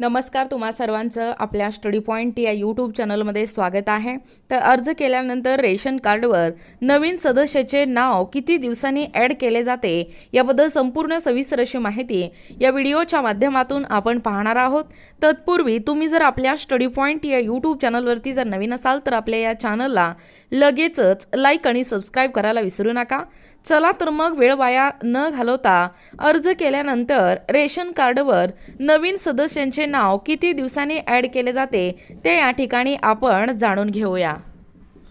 नमस्कार तुम्हा सर्वांचं आपल्या स्टडी पॉईंट या यूट्यूब चॅनलमध्ये स्वागत आहे. तर अर्ज केल्यानंतर रेशन कार्डवर नवीन सदस्याचे नाव किती दिवसांनी ॲड केले जाते याबद्दल संपूर्ण सविस्तर अशी माहिती या व्हिडिओच्या माध्यमातून आपण पाहणार आहोत. तत्पूर्वी तुम्ही जर आपल्या स्टडी पॉईंट या यूट्यूब चॅनलवरती जर नवीन असाल तर आपल्या या चॅनलला लगेचच लाईक आणि सबस्क्राईब करायला विसरू नका. चला तर मग वेळ वाया न घालवता अर्ज केल्यानंतर रेशन कार्डवर नवीन सदस्यांचे नाव किती दिवसांनी ॲड केले जाते ते या ठिकाणी आपण जाणून घेऊया.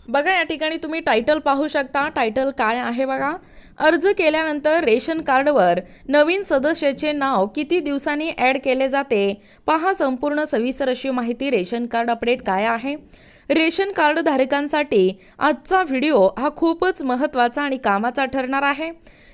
बघा या ठिकाणी तुम्ही टायटल पाहू शकता. टायटल काय आहे बघा? अर्ज केल्यानंतर रेशन कार्डवर नवीन सदस्याचे नाव किती दिवसांनी ॲड केले जाते? पहा संपूर्ण सविस्तर अशी माहिती रेशन कार्ड अपडेट काय आहे. रेशन कार्ड धारकांसाठी आजचा व्हिडिओ हा खूपच महत्त्वाचा आणि कामाचा ठरणार आहे.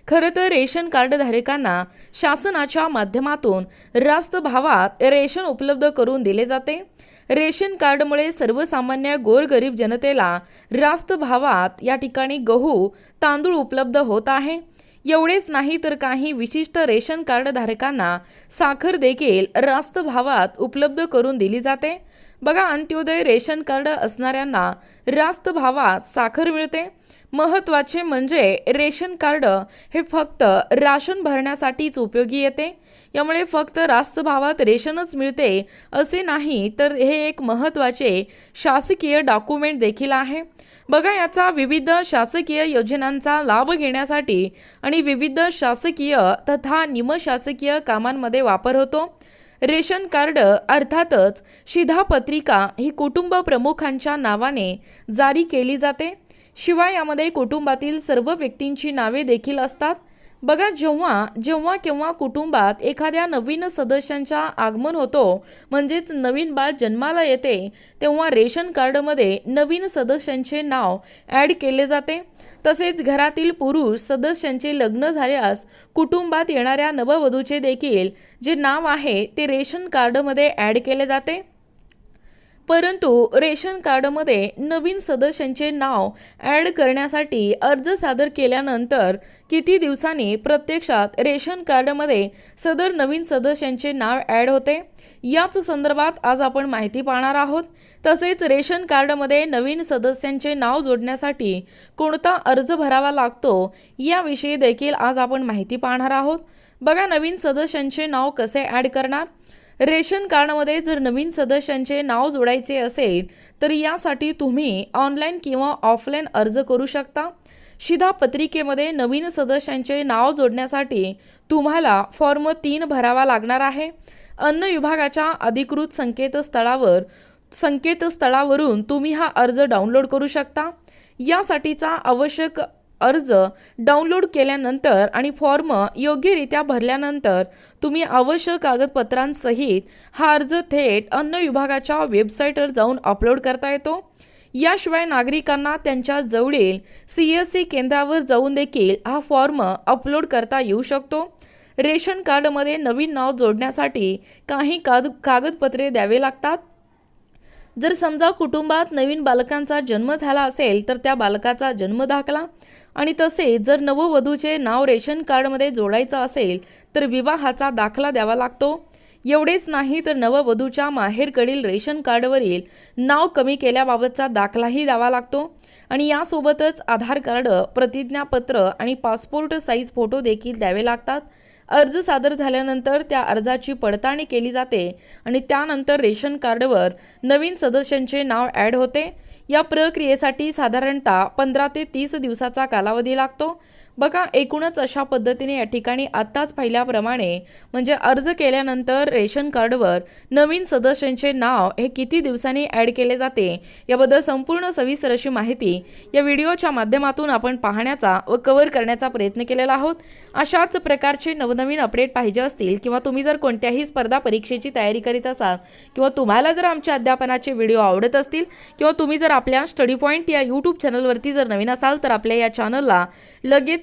खरं तर रेशन कार्ड धारकांना शासनाच्या माध्यमातून रास्त भावात रेशन उपलब्ध करून दिले जाते. रेशन कार्डमुळे सर्वसामान्य गोरगरीब जनतेला रास्त भावात या ठिकाणी गहू तांदूळ उपलब्ध होत आहे. एवढेच नाही तर काही विशिष्ट रेशन कार्ड धारकांना साखर देखील रास्त भावात उपलब्ध करून दिली जाते. बघा अंत्योदय रेशन कार्ड असणाऱ्यांना रास्त भावात साखर मिळते. महत्त्वाचे म्हणजे रेशन कार्ड हे फक्त राशन भरण्यासाठीच उपयोगी येते. यामुळे फक्त रास्त भावात रेशनच मिळते असे नाही तर हे एक महत्त्वाचे शासकीय डॉक्युमेंट देखील आहे. बघा याचा विविध शासकीय योजनांचा लाभ घेण्यासाठी आणि विविध शासकीय तथा निमशासकीय कामांमध्ये वापर होतो. रेशन कार्ड अर्थातच शिधापत्रिका ही कुटुंब प्रमुखांच्या नावाने जारी केली जाते. शिवाय यामध्ये कुटुंबातील सर्व व्यक्तींची नावे देखील असतात. बघा जेव्हा जेव्हा केव्हा कुटुंबात एखाद्या नवीन सदस्यांच्या आगमन होतो म्हणजेच नवीन बाळ जन्माला येते तेव्हा रेशन कार्डमध्ये नवीन सदस्यांचे नाव ॲड केले जाते. तसेच घरातील पुरुष सदस्यांचे लग्न झाल्यास कुटुंबात येणाऱ्या नववधूचे देखील जे नाव आहे ते रेशन कार्डमध्ये ॲड केले जाते. परंतु रेशन कार्डमध्ये नवीन सदस्यांचे नाव ॲड करण्यासाठी अर्ज सादर केल्यानंतर किती दिवसांनी प्रत्यक्षात रेशन कार्डमध्ये सदर नवीन सदस्यांचे नाव ॲड होते? याच संदर्भात आज आपण माहिती पाहणार आहोत. तसेच रेशन कार्डमध्ये नवीन सदस्यांचे नाव जोडण्यासाठी कोणता अर्ज भरावा लागतो याविषयी देखील आज आपण माहिती पाहणार आहोत. बघा नवीन सदस्यांचे नाव कसे ॲड करणार? रेशन कार्डमध्ये जर नवीन सदस्यांचे नाव जोडायचे असेल तर यासाठी तुम्ही ऑनलाईन किंवा ऑफलाईन अर्ज करू शकता. शिधापत्रिकेमध्ये नवीन सदस्यांचे नाव जोडण्यासाठी तुम्हाला फॉर्म तीन भरावा लागणार आहे. अन्न विभागाच्या अधिकृत संकेतस्थळावर संकेतस्थळावरून तुम्ही हा अर्ज डाउनलोड करू शकता. यासाठीचा आवश्यक अर्ज डाउनलोड केल्यानंतर आणि फॉर्म योग्यरित्या भरल्यानंतर तुम्ही आवश्यक कागदपत्रांसहित हा अर्ज थेट अन्न विभागाच्या वेबसाईटवर जाऊन अपलोड करता येतो. याशिवाय नागरिकांना त्यांच्या जवळील सी एस सी केंद्रावर जाऊन देखील हा फॉर्म अपलोड करता येऊ शकतो. रेशन कार्डमध्ये नवीन नाव जोडण्यासाठी काही काद कागदपत्रे द्यावे लागतात. जर समजा कुटुंबात नवीन बालकांचा जन्म झाला असेल तर त्या बालकाचा जन्म दाखला. आणि तसेच जर नववधूचे नाव रेशन कार्डमध्ये जोडायचं असेल तर विवाहाचा दाखला द्यावा लागतो. एवढेच नाही तर नववधूच्या माहेरकडील रेशन कार्डवरील नाव कमी केल्याबाबतचा दाखलाही द्यावा लागतो. आणि यासोबतच आधार कार्ड प्रतिज्ञापत्र आणि पासपोर्ट साईज फोटो देखील द्यावे लागतात. अर्ज सादर झाल्यानंतर त्या अर्जाची पडताळणी केली जाते आणि त्यानंतर रेशन कार्डवर नवीन सदस्यांचे नाव ॲड होते. या प्रक्रियेसाठी साधारणतः पंधरा ते तीस दिवसाचा कालावधी लागतो. बघा एकूणच अशा पद्धतीने या ठिकाणी आत्ताच पाहिल्याप्रमाणे म्हणजे अर्ज केल्यानंतर रेशन कार्डवर नवीन सदस्यांचे नाव हे किती दिवसांनी ॲड केले जाते याबद्दल संपूर्ण सविस्तर अशी माहिती या व्हिडिओच्या माध्यमातून आपण पाहण्याचा व कव्हर करण्याचा प्रयत्न केलेला आहोत. अशाच प्रकारचे नवनवीन अपडेट पाहिजे असतील किंवा तुम्ही जर कोणत्याही स्पर्धा परीक्षेची तयारी करीत असाल किंवा तुम्हाला जर आमच्या अध्यापनाचे व्हिडिओ आवडत असतील किंवा तुम्ही जर आपल्या स्टडी पॉईंट या यूट्यूब चॅनलवरती जर नवीन असाल तर आपल्या या चॅनलला लगेच